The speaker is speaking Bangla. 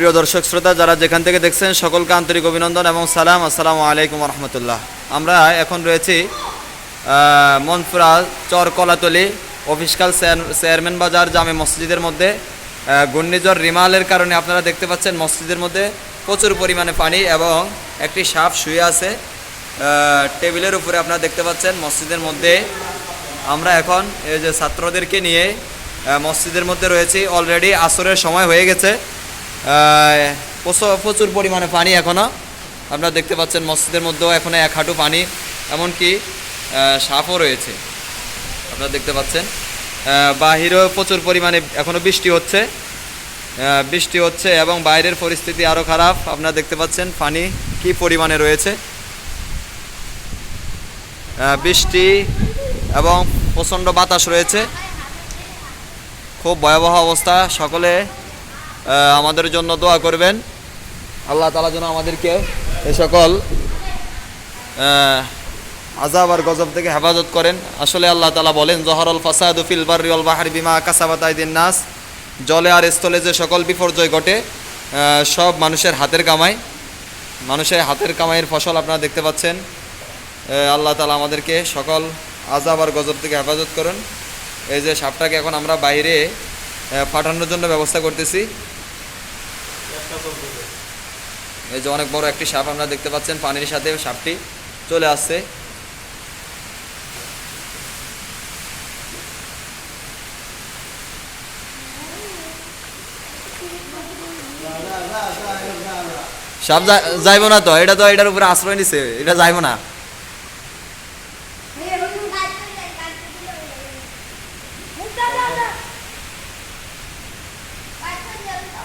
প্রিয় দর্শক শ্রোতা, যারা যেখান থেকে দেখছেন, সকলকে আন্তরিক অভিনন্দন এবং সালাম। আসসালামু আলাইকুম রহমতুল্লাহ আমরা এখন রয়েছি মনপুরা চর কলাতলি অফিসকাল চেয়ারম্যান বাজার জামে মসজিদের মধ্যে। ঘূর্ণিঝড় রিমালের কারণে আপনারা দেখতে পাচ্ছেন মসজিদের মধ্যে প্রচুর পরিমাণে পানি এবং একটি সাপ শুয়ে আছে। টেবিলের উপরে আপনারা দেখতে পাচ্ছেন মসজিদের মধ্যে। আমরা এখন এই যে ছাত্রদেরকে নিয়ে মসজিদের মধ্যে রয়েছি। অলরেডি আসরের সময় হয়ে গেছে। প্রচুর- পরিমাণে পানি এখনও আপনারা দেখতে পাচ্ছেন মসজিদের মধ্যেও এখনও এক হাঁটু পানি, এমনকি সাপও রয়েছে। আপনারা দেখতে পাচ্ছেন। বাহিরেও প্রচুর পরিমাণে এখনও বৃষ্টি হচ্ছে। বৃষ্টি হচ্ছে এবং বাইরের পরিস্থিতি আরও খারাপ। আপনারা দেখতে পাচ্ছেন পানি কি পরিমাণে রয়েছে। বৃষ্টি এবং প্রচণ্ড বাতাস রয়েছে। খুব ভয়াবহ অবস্থা। সকলে আমাদের জন্য দোয়া করবেন। আল্লাহ তালা যেন আমাদেরকে এ সকল আজাব আর গজব থেকে হেফাজত করেন। আসলে আল্লাহ তালা বলেন, জহরল ফাসাদ ফিল বারিউল বাহার বিমা কাসাবাত আইদিন নাস। জলে আর স্থলে যে সকল বিপর্যয় ঘটে সব মানুষের হাতের কামাই। মানুষের হাতের কামাইয়ের ফসল আপনারা দেখতে পাচ্ছেন। আল্লাহ তালা আমাদেরকে সকল আজাব আর গজব থেকে হেফাজত করুন। এই যে সাপটাকে এখন আমরা বাইরে পাঠানোর জন্য ব্যবস্থা করতেছি। এই যে অনেক বড় একটি সাপ আমরা দেখতে পাচ্ছেন পানির সাথে সাপটি চলে আসছে। সাপ যাইবো না তো, এটা তো এটার উপরে আশ্রয় নিছে, এটা যাইবো না।